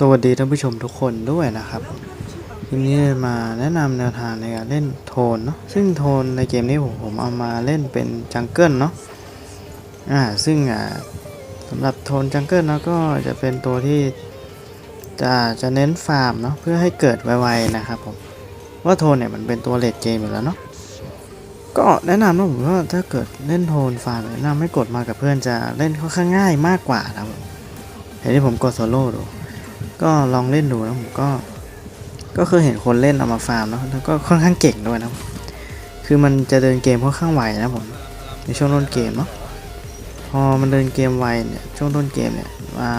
สวัสดีท่านผู้ชมทุกคนด้วยนะครับทีนี้มาแนะนำแนวทางในการเล่นโทนเนาะซึ่งโทนในเกมนี้ผมผมเอามาเล่นเป็นจังเกิลเนาะอ่าซึ่งอ่าสำหรับโทนจังเกิลเนาะก็จะเป็นตัวที่จะจะเน้นฟาร์มเนาะเพื่อให้เกิดไวๆนะครับผมว่าโทนเนี่ยมันเป็นตัวเลดเกมอยู่แล้วเนาะก็แนะนำนะผมว่าถ้าเกิดเล่นโทนฟาร์มแนะนำให้กดมากับเพื่อนจะเล่นค่อนข้างง่ายมากกว่านะครับผมเห็นที่ผมกดโซโล่ดู ก็ลองเล่นดูนะผมก็ก็เคือเห็นคนเล่นเอามาฟาร์มเนอะแล้วก็ค่อนข้างเก่งด้วยนะคือมันจะเดินเกมค่อนข้างไวนะผมในช่วงต้นเกมเนาะพอมันเดินเกมไวเนี่ยช่วงต้นเกมเนี่ยมา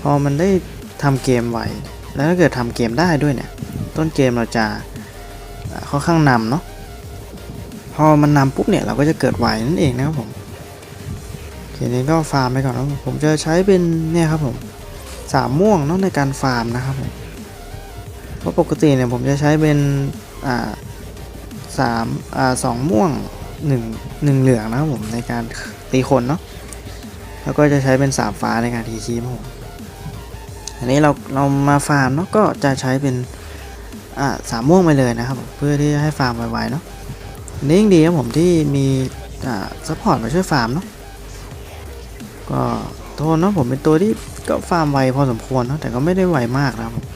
พอมันได้ทำเกมไวแล้วถ้าเกิดทำเกมได้ด้วยเนี่ย ต้นเกมเราจะอ่าค่อนข้างนำเนาะพอมันนำปุ๊บเนี่ยเราก็จะเกิดไวนั่นเองนะครับผมทีนี้ก็ฟาร์มไปก่อนนะผมจะใช้เป็นเนี่ยครับผม สามม่วงเนาะในการฟาร์มนะครับผมเพราะปกติเนี่ยผมจะใช้เป็นอ่าสามอ่าสองม่วงหนึ่งหนึ่งเหลืองนะครับผมในการตีคนเนาะแล้วก็จะใช้เป็นสามฟ้าในการทีคีมผมอันนี้เราเรามาฟาร์มเนาะก็จะใช้เป็นอ่าสามม่วงไปเลยนะครับผมเพื่อที่จะให้ฟาร์มไวๆเนาะนนี้ยังดีครับผมที่มีอ่าซัพพอร์ตมาช่วยฟาร์มเนาะก็ โทนเนาะผมเป็นตัวที่ก็ฟาร์มไวพอสมควรเนอะแต่ก็ไม่ได้ไวมากนะครับผม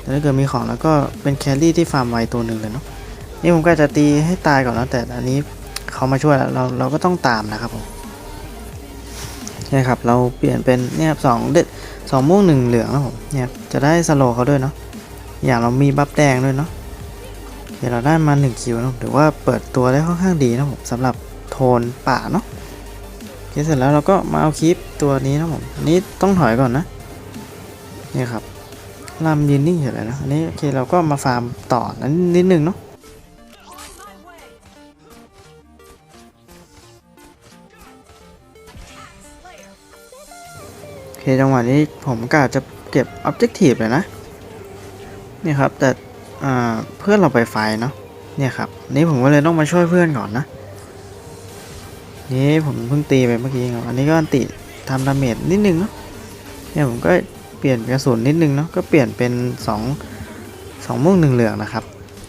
แต่ถ้าเกิดมีของแล้วก็เป็นแครี่ที่ฟาร์มไวตัวหนึ่งเลยเนาะนี่ผมก็จะตีให้ตายก่อนแล้วแต่อันนี้เขามาช่วยแล้วเราเราก็ต้องตามนะครับผมใช่ครับเราเปลี่ยนเป็นเนี่ยสองเด็ดสองม่วงหนึ่งเหลืองนะผมเนี่ยจะได้สโลเขาด้วยเนาะอย่างเรามีบัฟแดงด้วยเนาะเดี๋ยวเราได้มา1คิวนะผมถือว่าเปิดตัวได้ค่อนข้างดีนะผมสำหรับโทนป่าเนาะ เคเสร็จแล้วเราก็มาเอาคลิปตัวนี้นะผมอันนี้ต้องถอยก่อนนะนี่ครับลำยืนนิ่งเฉยเลยนะอันนี้โอเคเราก็มาฟาร์มต่อนั้นนิดนึงเนาะโอเคจังหวะนี้ผมกะจะเก็บ Objective เลยนะนี่ครับแต่เพื่อนเราไปไฟเนาะเนี่ยครับนี่ผมก็เลยต้องมาช่วยเพื่อนก่อนนะ นี่ผมเพิ่งตีไปเมื่อกี้ครับ อันนี้ก็อันติทำดาเมจนิดนึงเนาะ เนี่ยผมก็เปลี่ยนกระสุนนิดนึงเนาะ ก็เปลี่ยนเป็น2 2ม่วงหนึ่งเหลืองนะครับ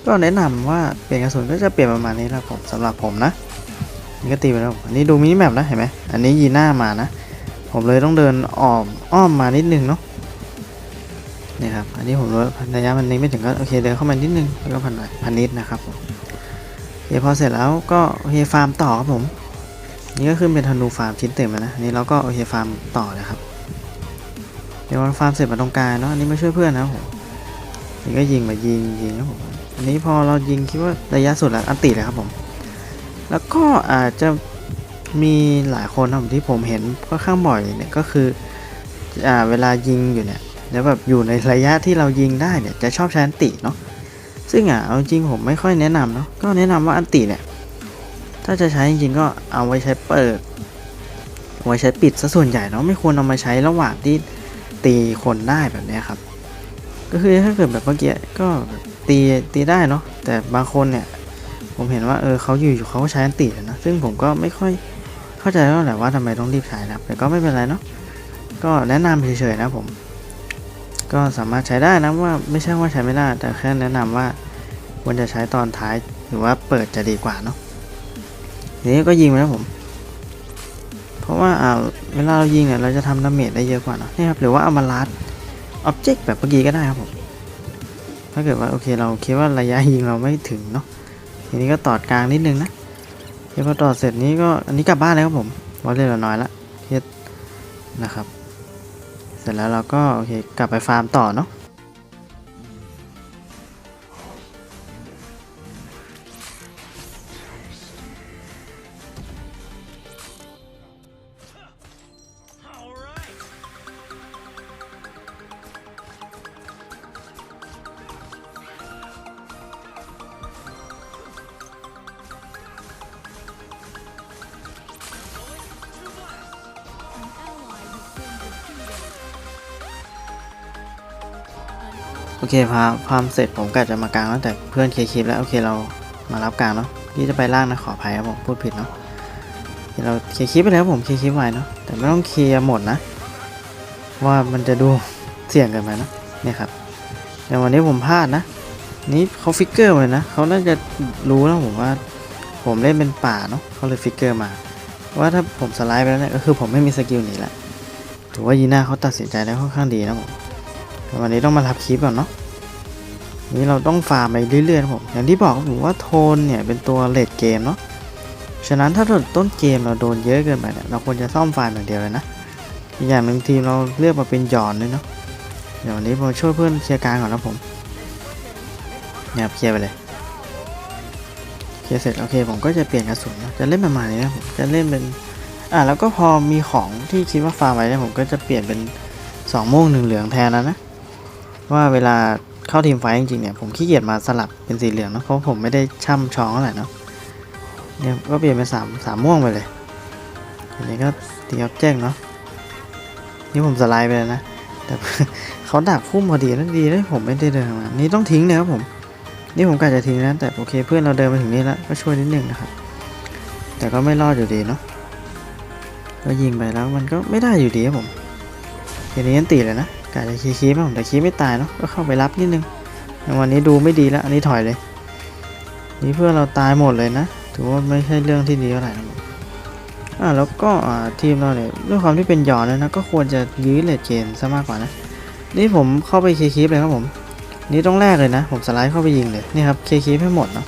ก็แนะนำว่าเปลี่ยนกระสุนก็จะเปลี่ยนประมาณนี้นะผมสำหรับผมนะนี่ก็ตีไปแล้ว อันนี้ดูมินิแมปนะเห็นไหมอันนี้ยีหน้ามานะ ผมเลยต้องเดินอ้อมอ้อมมานิดนึงเนาะนี่ครับ อันนี้ผมรู้ว่าระยะมันนี้ไม่ถึงก็โอเคเดินเข้ามานิดนึงแล้วก็พันหน่อยพันนิดนะครับโอเคพอเสร็จแล้วก็โอเคฟาร์มต่อครับผม นี่ก็ขึ้นเป็นธนูฟาร์มชิ้นเต็มแล้วนะนี่เราก็โอเคฟาร์มต่อเลยครับเดี๋ยวฟาร์มเสร็จมาตรงกลางเนาะอันนี้มาช่วยเพื่อนนะผมนี่ก็ยิงมายิงยิงนะผมอันนี้พอเรายิงคิดว่าระยะสุดแล้วอันติเลยครับผม แล้วก็อาจจะมีหลายคนนะผมที่ผมเห็นก็ข้างบ่อยเนี่ยก็คืออ่าเวลายิงอยู่เนี่ยแล้วแบบอยู่ในระยะที่เรายิงได้เนี่ยจะชอบใช้อันติเนาะซึ่งอะเอาจริงผมไม่ค่อยแนะนำเนาะก็แนะนำว่าอันติเนี่ย ถ้าจะใช้จริงๆก็เอาไว้ใช้เปิดเอาไว้ใช้ปิดซะส่วนใหญ่เนาะไม่ควรเอามาใช้ระหว่างที่ตีคนได้แบบนี้ครับ ก็คือถ้าเกิดแบบเมื่อกี้ก็ตีตีได้เนาะแต่บางคนเนี่ยผมเห็นว่าเออเขาอยู่อยู่เขาก็ใช้อันตินะซึ่งผมก็ไม่ค่อยเข้าใจเท่าไหร่ว่าทำไมต้องรีบใช้นะแต่ก็ไม่เป็นไรเนาะก็แนะนำเฉยๆนะผม ก็สามารถใช้ได้นะว่าไม่ใช่ว่าใช้ไม่ได้แต่แค่แนะนำว่าควรจะใช้ตอนท้ายหรือว่าเปิดจะดีกว่าเนาะ ทีนี้ก็ยิงไปแล้วผม เพราะว่าอ่าเวลาเรายิงเนี่ยเราจะทำดาเมจได้เยอะกว่าเนะนี่ครับหรือว่าเอามาลัดอ็อบเจกต์แบบเมื่อกี้ก็ได้ครับผม ถ้าเกิดว่าโอเคเราคิดว่าระยะยิงเราไม่ถึงเนาะ ทีนี้ก็ตอดกลางนิดนึงนะเดี๋ยวพอตอดเสร็จนี้ก็อันนี้กลับบ้านเลยครับผมเพราะเล่เราน้อยละเฮ็ดนะครับ เสร็จแล้วเราก็โอเคกลับไปฟาร์มต่อเนาะ เคพาพามเสร็จผมก็จะมากลางแล้วแต่เพื่อนเคลียร์คลิปแล้วโอเคเรามารับกลางเนาะที่จะไปล่างนะขออภัยครับผมพูดผิดเนาะเราเคลียร์คลิปไปแล้วผมเคลียร์คลิปไว้เนาะแต่ไม่ต้องเคลียร์หมดนะ ว่ามันจะดูเสี่ยงเกันไปนะเนี่ยครับแต่วันนี้ผมพลาดนะ นี่เขาฟิกเกอร์มาเลยนะเขาน่าจะรู้แล้วผมว่า ผมเล่นเป็นป่าเนาะเขาเลยฟิกเกอร์มา ว่าถ้าผมสไลด์ไปแล้วเนี่ยก็คือผมไม่มีสกิลหนีละถือว่ายีน่าเขาตัดสินใจได้ค่อนข้างดีนะผม วันนี้ต้องมารับคลิปก่อนเนาะนี่เราต้องฟาร์มไปเรื่อยๆผมอย่างที่บอกผมว่าโทนเนี่ยเป็นตัวเลดเกมเนาะฉะนั้นถ้าต้นเกมเราโดนเยอะเกินไปเนี่ยเราควรจะซ่อมฟาร์มอย่างเดียวเลยนะอีกอย่างหนึ่งทีมเราเลือกมาเป็นหยอนด้วยเนาะเดี๋ยววันนี้ผมช่วยเพื่อนเคลียร์กลางก่อนนะผมเนี่ยเคลียร์ไปเลยเคลียร์เสร็จโอเคผมก็จะเปลี่ยนกระสุนนะจะเล่นประมาณนี้นะผมจะเล่นเป็นอ่าแล้วก็พอมีของที่คิดว่าฟาร์มไว้เนี่ยผมก็จะเปลี่ยนเป็นสองม่วงหนึ่งเหลืองแทนแล้วนะ ว่าเวลาเข้าทีมไฟจริงๆเนี่ยผมขี้เกียจมาสลับเป็นสีเหลืองเนอะเพราะผมไม่ได้ช่ำชองเท่าไรเนาะเนี่ยก็เปลี่ยนเป็นสามสามม่วงไปเลยอันนี้ก็ตีออบแจ้งเนาะนี่ผมสไลด์ไปเลยนะแต่เขาดักพุ่มพอดีนั่นดีเลยผมไม่ได้เดินมานี่ต้องทิ้งเลยครับผมนี่ผมกะจะทิ้งนะแต่โอเคเพื่อนเราเดินมาถึงนี่แล้วก็ช่วยนิดนึงนะครับแต่ก็ไม่รอดอยู่ดีเนาะก็ยิงไปแล้วมันก็ไม่ได้อยู่ดีครับผมทีนี้ยันตีเลยนะ กะจะคีคีบผมแต่คีบไม่ตายเนาะก็เข้าไปรับนิดนึงแต่วันนี้ดูไม่ดีแล้ว อันนี้ถอยเลย นี่เพื่อเราตายหมดเลยนะ ถือว่าไม่ใช่เรื่องที่ดีเท่าไหร่นะผมอ่าแล้วก็ทีมเราเนี่ยด้วยความที่เป็นหยอนแล้วนะก็ควรจะยื้อเลดเกมซะมากกว่านะ นี่ผมเข้าไปคีคีบเลยครับผม นี่ต้องแรกเลยนะ ผมสไลด์เข้าไปยิงเลยนี่ครับเคคีให้หมดเนาะ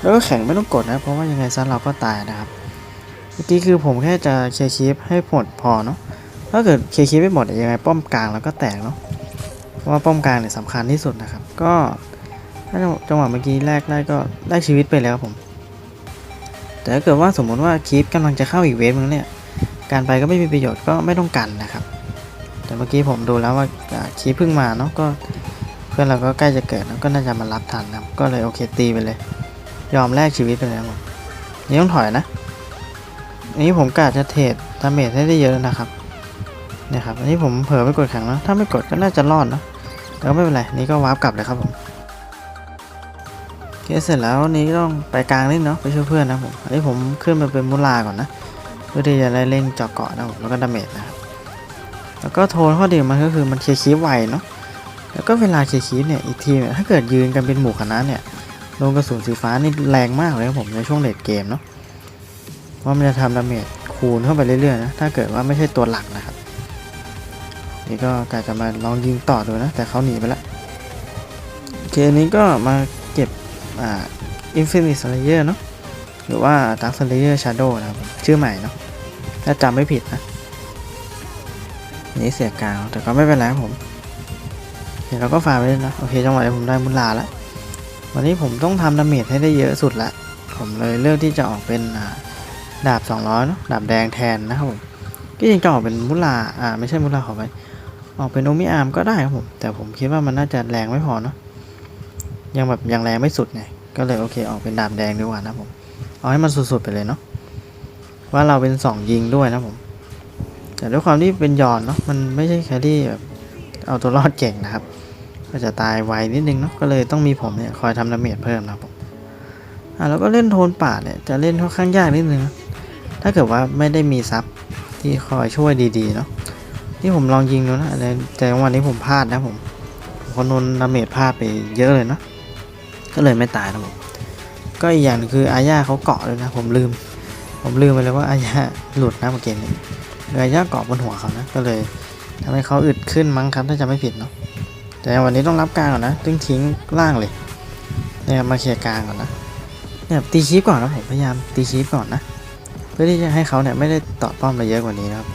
แล้วก็แข่งไม่ต้องกดนะ เพราะว่ายังไงซะเราก็ตายนะครับ เมื่อกี้คือผมแค่จะเคคีให้หมดพอเนาะ ถ้าเกิดเคคีไม่หมดยังไงป้อมกลางเราก็แตกเนาะเพราะว่าป้อมกลางเนี่ยสำคัญที่สุดนะครับ ก็ถ้าจังหวะเมื่อกี้แรกได้ก็ได้ชีวิตไปแล้วผม แต่ถ้าเกิดว่าสมมติว่าคีปกำลังจะเข้าอีกเวฟนึงเนี่ย การไปก็ไม่มีประโยชน์ก็ไม่ต้องกันนะครับ แต่เมื่อกี้ผมดูแล้วว่าคีปเพิ่งมาเนาะก็เพื่อนเราก็ใกล้จะเกิดแล้วก็น่าจะมารับทันนะก็เลยโอเคตีไปเลย ยอมแลกชีวิตไปเลยครับผมนี่ต้องถอยนะอันนี้ผมกะจะเทรดดาเมจให้ได้เยอะนะครับ นี่ยครับอันนี้ผมเผลอไปกดแข็งแล้วถ้าไม่กดก็น่าจะรอดนะแต่ก็ไม่เป็นไรนี่ก็วาร์ปกลับเลยครับผมโอเคเสร็จแล้วนี้ต้องไปกลางนิดเนาะไปช่วยเพื่อนนะผมอันนี้ผมขึ้นมาเป็นมุลาก่อนนะเพื่อที่จะได้เล่นเจาะเกาะนะผมแล้วก็ดาเมจนะครับแล้วก็โทนข้อดีมันก็คือมันเคลียร์คีไวเนาะแล้วก็เวลาเคลียร์คีเนี่ยอีกทีเนี่ยถ้าเกิดยืนกันเป็นหมู่คณะเนี่ยโดนกระสุนสีฟ้านี่แรงมากเลยครับผมในช่วงเลดเกมเนาะเพรามันจะทำดาเมจคูณเข้าไปเรื่อยๆนะถ้าเกิดว่าไม่ใช่ตัวหลักนะครับ นี่ก็กะจะมาลองยิงต่อดูนะ แต่เขาหนีไปแล้วโอเคอันนี้ก็มาเก็บอ่า Infinite Slayer เนาะหรือว่า Dark Slayer Shadow นะครับชื่อใหม่เนาะถ้าจำไม่ผิดนะนี้เสียกลางแต่ก็ไม่เป็นไรผมเดี๋ยวเราก็ฟาร์มไปเลยนะโอเคจังหวะนี้ผมได้มุลาแล้ววันนี้ผมต้องทำดาเมจให้ได้เยอะสุดละผมเลยเลือกที่จะออกเป็นดาบ200เนอะดาบแดงแทนนะครับผมก็ยังจะออกเป็นมุลาอ่าไม่ใช่มุลาขอไป ออกเป็นโอมิอาร์มก็ได้ครับผม แต่ผมคิดว่ามันน่าจะแรงไม่พอเนาะยังแบบยังแรงไม่สุดไงก็เลยโอเคออกเป็นดาบแดงดีกว่านะผม เอาให้มันสุดๆไปเลยเนาะว่าเราเป็นสองยิงด้วยนะผม แต่ด้วยความที่เป็นยอนเนาะมันไม่ใช่แครี่แบบเอาตัวรอดเก่งนะครับ ก็จะตายไวนิดนึงเนาะก็เลยต้องมีผมเนี่ยคอยทำดาเมจเพิ่มนะครับผมอ่าแล้วก็เล่นโทนป่าเนี่ยจะเล่นค่อนข้างยากนิดนึงนะถ้าเกิดว่าไม่ได้มีซับที่คอยช่วยดีๆเนาะ นี่ผมลองยิงดูนะแต่วันนี้ผมพลาดนะผมผมคำนวณดาเมจพลาดไปเยอะเลยเนาะก็เลยไม่ตายนะผมก็อีกอย่างคืออาญาเขาเกาะเลยนะ ผมลืม ผมลืมไปเลยว่าอาญาหลุดนะเมื่อกี้นี้อาญาเกาะบนหัวเขานะ ก็เลยทำให้เขาอึดขึ้นมั้งครับถ้าจะไม่ผิดเนาะแต่วันนี้ต้องรับกลางก่อนนะตึ้งทิ้งล่างเลยเนี่ยมาเคลียร์กลางก่อนนะเนี่ยตีชีพก่อนนะผมพยายามตีชีพก่อนนะ เพื่อที่จะให้เขาเนี่ยไม่ได้ต่อป้อมไปเยอะกว่านี้นะครับ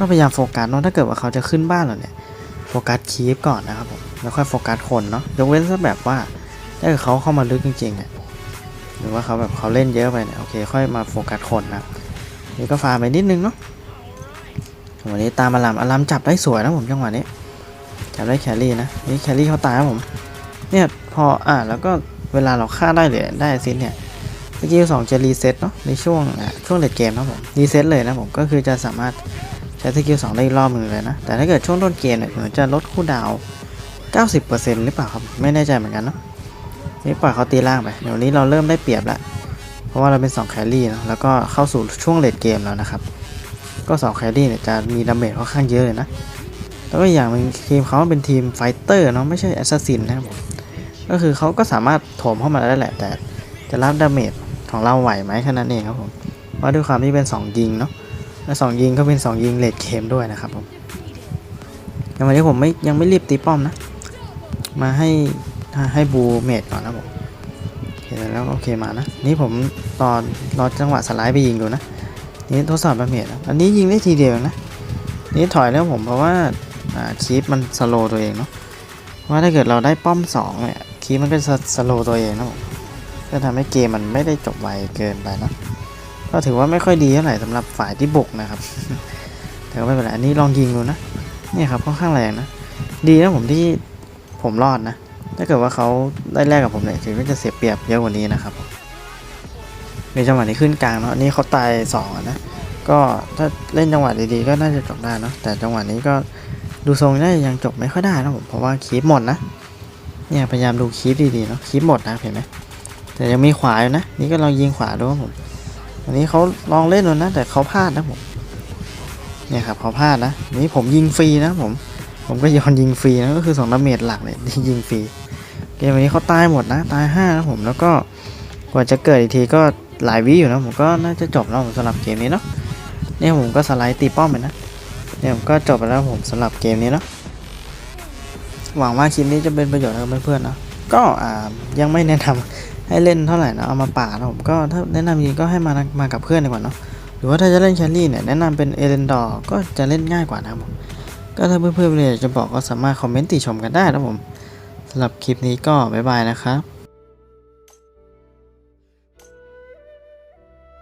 ก็พยายามโฟกัสเนาะถ้าเกิดว่าเขาจะขึ้นบ้านเราเนี่ยโฟกัสคีฟก่อนนะครับผมแล้วค่อยโฟกัสคนเนาะยกเว้นซะแบบว่าถ้าเกิดเขาเข้ามาลึกจริงๆเนี่ยหรือว่าเขาแบบเขาเล่นเยอะไปเนี่ยโอเคค่อยมาโฟกัสคนนะนี่ก็ฟาไปนิดนึงเนาะวันนี้ตามอารัมอารัมจับได้สวยนะผมจังหวะนี้จับได้แครี่นะนี่แครี่เขาตายครับผมเนี่ยพออ่าแล้วก็เวลาเราฆ่าได้เหลือได้ซินเนี่ยสกิลสองจะรีเซ็ตเนาะในช่วงอ่าช่วงเลดเกมนะผมรีเซ็ตเลยนะผมก็คือจะสามารถ ใช้สกิลสองได้อีกรอบหนึ่งเลยนะ แต่ถ้าเกิดช่วงต้นเกมเนี่ยเหมือนจะลดคู่ดาว 90%หรือเปล่าครับ ไม่แน่ใจเหมือนกันเนาะนี่ปล่อยเขาตีล่างไป เดี๋ยวนี้เราเริ่มได้เปรียบแล้ว เพราะว่าเราเป็น2แครี่เนอะแล้วก็เข้าสู่ช่วงเลดเกมแล้วนะครับ ก็2แครี่เนี่ยจะมีดาเมจค่อนข้างเยอะเลยนะ แล้วก็อย่างหนึ่งทีมเขาเป็นทีมไฟเตอร์เนาะไม่ใช่แอสซัสซินนะครับก็คือเขาก็สามารถโถมเข้ามาได้แหละ แต่จะรับดาเมจของเราไหวไหมแค่นั้นเองครับผม เพราะด้วยความที่เป็น 2 ยิงเนาะ และสองยิงก็เป็น2ยิงเลดเกมด้วยนะครับผมในวันนี้ผมไม่ยังไม่รีบตีป้อมนะ มาให้ให้บูเมดก่อนนะผมแล้วโอเคมานะ นี่ผมรอรอจังหวะสไลด์ไปยิงดูนะ นี่ทดสอบดาเมจอันนี้ยิงได้ทีเดียวนะ นี่ถอยแล้วผมเพราะว่าคีปมันสโลตัวเองเนาะว่าถ้าเกิดเราได้ป้อมสองเนี่ยคีปมันก็จะสโลตัวเองนะผมก็ทำให้เกมมันไม่ได้จบไวเกินไปนะ ก็ถือว่าไม่ค่อยดีเท่าไหร่สำหรับฝ่ายที่บุกนะครับ แต่ก็ไม่เป็นไรอันนี้ลองยิงดูนะเนี่ยครับค่อนข้างแรงนะดีนะผมที่ผมรอดนะ ถ้าเกิดว่าเขาได้แลกกับผมเนี่ยถือว่าจะเสียเปรียบเยอะกว่านี้นะครับมในจังหวะนี้ขึ้นกลางเนาะนนี้เขาตายสองนะก็ถ้าเล่นจังหวะดีๆก็น่าจะจบได้เนอะแต่จังหวะนี้ก็ดูทรงน่าจะยังจบไม่ค่อยได้นะผมเพราะว่าคีปหมดนะเนี่ยพยายามดูคีปดีๆเนาะคีปหมดนะเห็นไหมแต่ยังมีขวาอยู่นะ นี่ก็ลองยิงขวาดูครับผม อันนี้เขาลองเล่นดูนะ แต่เขาพลาดนะผม เนี่ยครับเขาพลาดนะนี่ผมยิงฟรีนะผม ผมก็ยอนยิงฟรีนะก็คือสองดาเมจหลักเลยที่ยิงฟรี เกมวันนี้เขาตายหมดนะ ตายห้านะผม แล้วก็กว่าจะเกิดอีกทีก็หลายวิอยู่นะผมก็น่าจะจบแล้วผมสำหรับเกมนี้เนาะ เนี่ยผมก็สไลด์ตีป้อมไปนะ เนี่ยผมก็จบไปแล้วผมสำหรับเกมนี้เนาะ หวังว่าคลิปนี้จะเป็นประโยชน์กับเพื่อนๆเนาะก็อ่ายังไม่แนะนำ ให้เล่นเท่าไหร่นะเอามาป่านะผมก็ถ้าแนะนำจริงก็ให้มามากับเพื่อนดีกว่าเนาะหรือว่าถ้าจะเล่นแครี่เนี่ยแนะนำเป็นเอเลนดอร์ก็จะเล่นง่ายกว่านะครับผมก็ถ้าเพื่อนๆเลยจะบอกก็สามารถคอมเมนต์ติชมกันได้นะผมสำหรับคลิปนี้ก็บ๊ายบายนะครับ